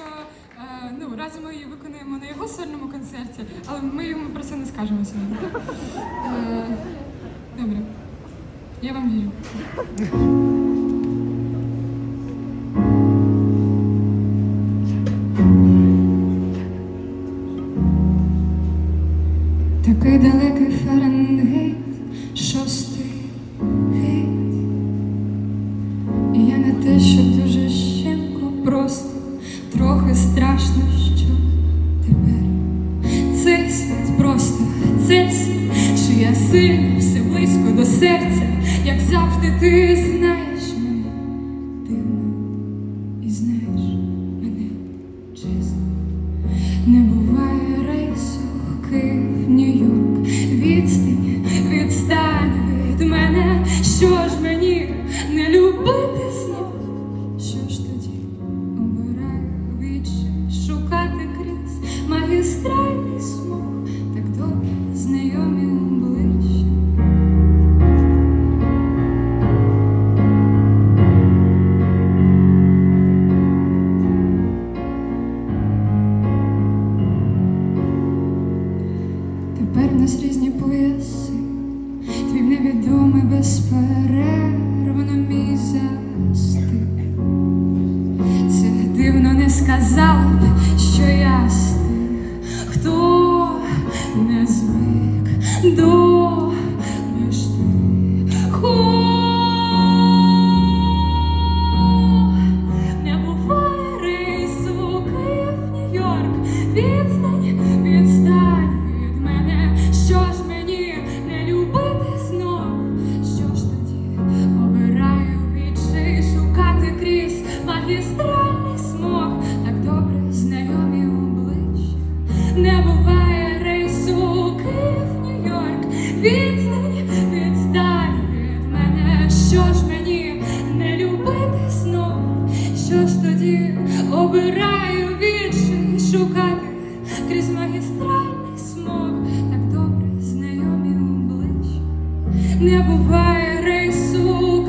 що е, ну, разом ми її виконуємо на його сольному концерті, але ми йому про це не скажемо сьогодні. Е, добре. Я вам вірю. Такий далекий Фаренгейт, шостий гейт. І я не те, що дуже щемко, просто трохи страшно, що тепер. Цей світ просто цей світ, що я сильно все близько до серця, як завжди ти знаєш мене дивно і знаєш Тепер в нас різні пояси, твій невідомий безперервно мій застиг. Це дивно не сказав, що я стих, хто не звик до. відстань, відстань від мене, що ж мені не любити знов, що ж тоді? Обираю вічі шукати крізь магістральний смог, так добре знайомі обличчя не буває рейсу.